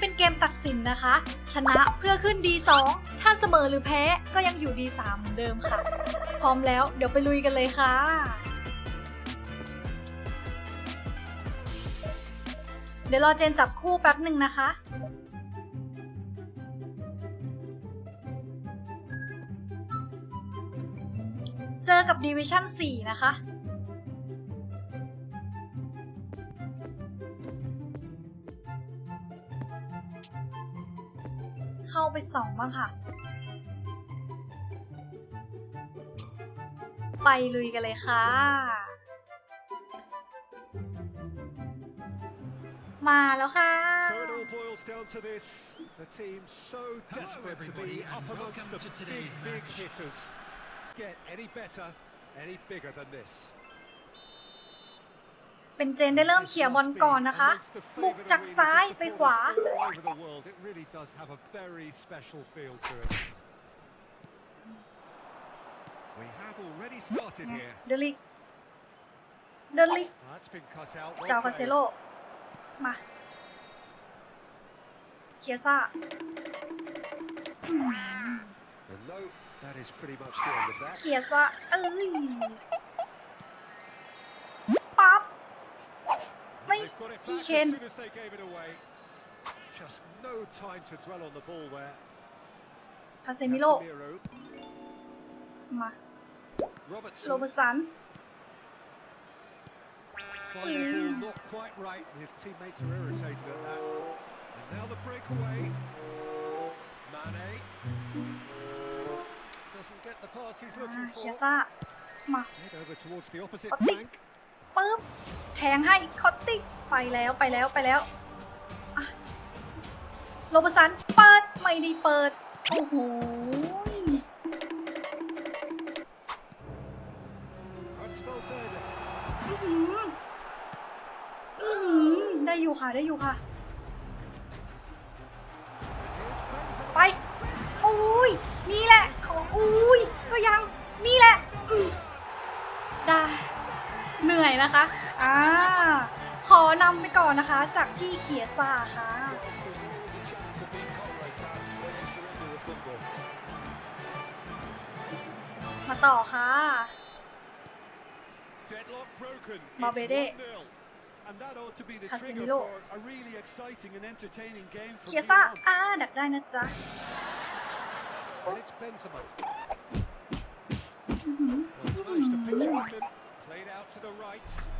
เป็นเกมตัดสินนะคะ ชนะเพื่อขึ้น D2 ถ้าเสมอหรือแพ้ก็ยังอยู่ D3 เหมือนเดิมค่ะ พร้อมแล้วเดี๋ยวไปลุยกันเลยค่ะ เดี๋ยวรอเจนจับคู่แป๊บหนึ่งนะคะ เจอกับ Division 4นะคะเข้าไปส่องบ้างค่ะ ไปลุยกันเลยค่ะ มาแล้วค่ะ boils down to this. The team so desperate to be up amongst the big, big hitters. Get any better, any bigger than this. เป็นเจนได้เริ่มเขี่ยบอลก่อนนะคะ บุกจากซ้ายไปขวา เดลิกเดลิกเจ้าคาเซโล มาเคียซ่าเคียซ่าเอ้ย got it back as soon as they gave it away. Just no time to dwell on the ball there. Casemiro. Casemiro. มา Robertson. โรเบิร์ตสัน Final ball mm. not quite right. His teammates are irritated at that. And now the breakaway. Mane. Doesn't get the pass he's looking ah, for. Head over towards the opposite bank. ปึ๊บแทงให้คอตติไปแล้วไปแล้วไปแล้วโรบสันเปิด ไม่ได้เปิด โอ้โหได้อยู่ค่ะได้อยู่ค่ะไปอุ้ยนี่แหละของอุ้ยก็ยังนี่แหละได้เหนื่อยนะคะอ่าขอนำไปก่อนนะคะจากพี่เขียซาค่ะมาต่อค่ะมาเบเดคาสิิโลเคียซ่าอ้าดักได้นะจ๊ะอ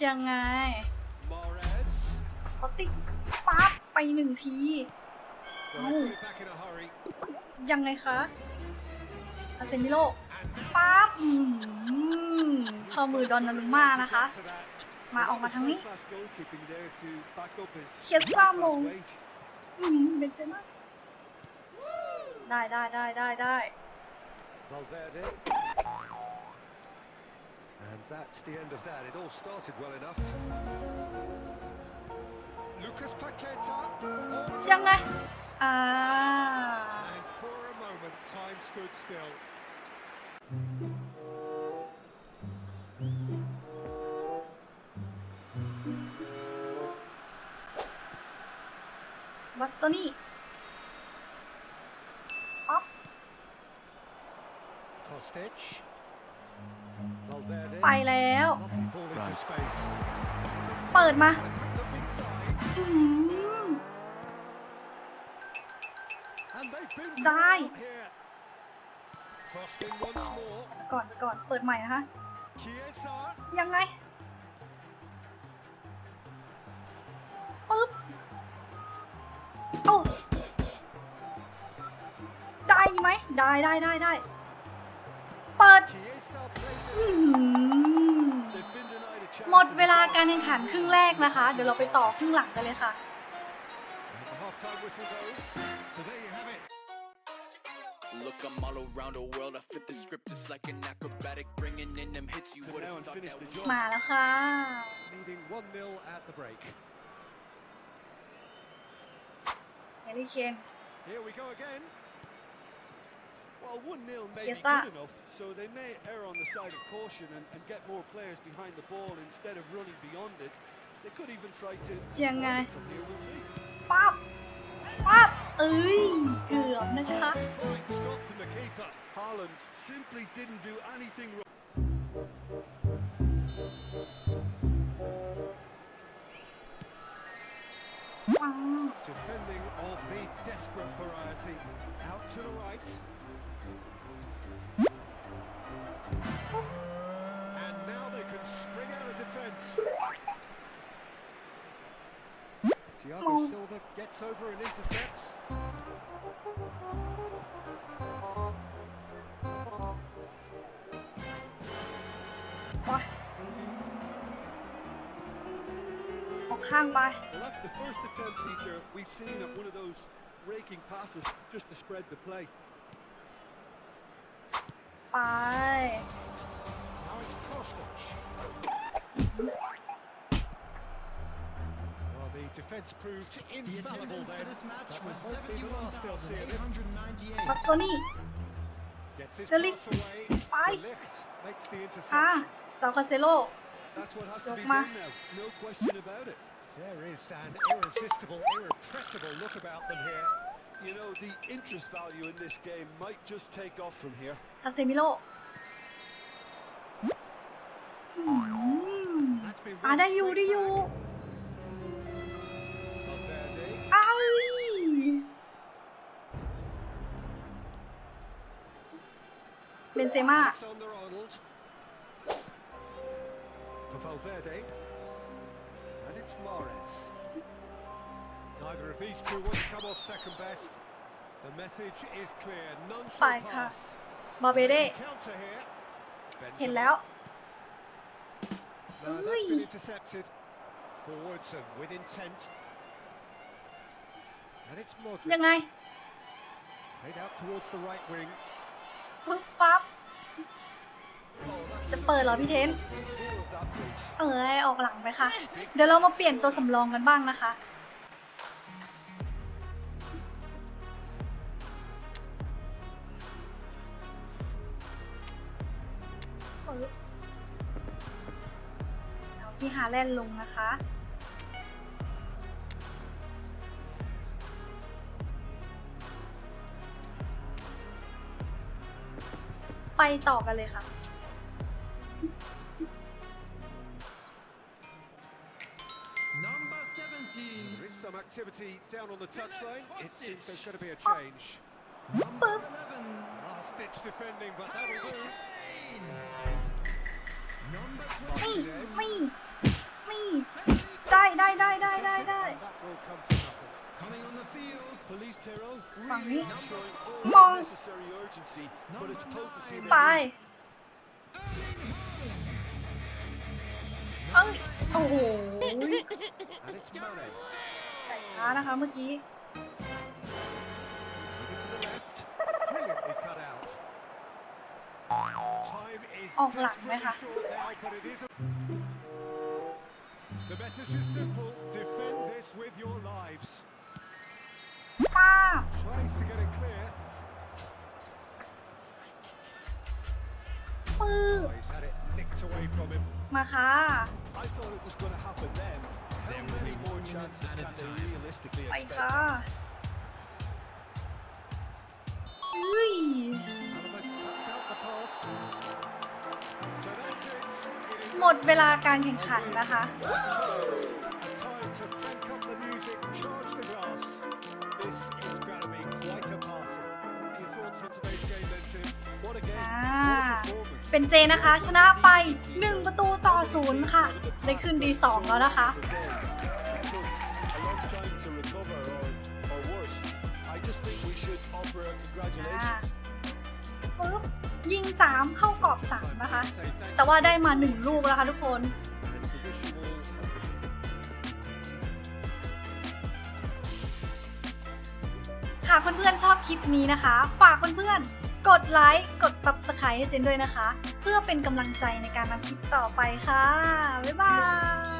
จังไงเขาติดปั๊บไปหนึ่งทีอยังไงคะอาเซมิโลปั๊บพอมือดอนนารุมานะคะ มาออกมาทางนี้เขียนซ้ำลงเบนเซม่าได้ได้ได้ได้ได้ And that's the end of that. It all started well enough. Lucas Paqueta. Ah. And for a moment, time stood still. บัสโตนี่ไปแล้ว เปิดมา ได้ ก่อนก่อนเปิดใหม่นะคะยังไง ปึ๊บโอ้ได้ไหม ได้ได้ได้ได้หมดเวลาการแข่งขันครึ่งแรกนะคะ เดี๋ยวเราไปต่อครึ่งหลังกันเลยค่ะ มาแล้วค่ะเีลิเคน Well, 1-0 may yes, be good enough, so they may err on the side of caution and, and get more players behind the ball instead of running beyond it. They could even try to... ยังไงปั๊บปั๊บเอ้ยเกือบนะคะ Haaland simply didn't do anything wrong. Ah. Defending of the desperate variety. Out to the right. Thiago oh. Silva gets over and intercepts. What? Oh, well, that's the first attempt, Peter, we've seen at one of those raking passes just to spread the play. Bye. Now it's Kostic. The defence proved infallible the then. This match was 71, still ah, That's what has to be done now. No question about it. There is an irresistible, irrepressible look about them here. You know, the interest value in this game might just take off from here. คาเซมิโลอ่ะได้อยู่ได้อยู่บนเซม่าไปค่ะบาเบเดเห็นแล้วเฮ้ยยังไงึบปั๊บ จะเปิดเหรอพี่เทน เออ ออกหลังไปค่ะ เดี๋ยวเรามาเปลี่ยนตัวสำรองกันบ้างนะคะเอาพี่ฮาแลนด์ลงนะคะไปต่อกันเลยค่ะ Number 17. There is some activity down on the touchline. It seems there's going to be a change. Number 11. Last ditch defending, but that'll do. Number 20. ไม่ไม่ ไม่ ได้ ได้ ได้ ได้ ได้ได้ฝั่งนี้มองไปเอ้ยโอ้โหแต่ช้านะคะเมื่อกี้ ออกหลังไหมคะปื้อมาค่ะไปค่ะเฮ้ยหมดเวลาการแข่งขันนะคะเป็นเจนะคะ ชนะไป 1 ประตูต่อศูนย์ค่ะได้ขึ้นดีสองแล้วนะคะฟึบยิง3 เข้ากรอบ3นะคะ แต่ว่าได้มา 1 ลูกแล้วค่ะทุกคนหากเพื่อนๆชอบคลิปนี้นะคะ ฝากเพื่อนๆกดไลค์กด Subscribe ให้เจนด้วยนะคะ เพื่อเป็นกำลังใจในการทำคลิปต่อไปค่ะ บ๊ายบาย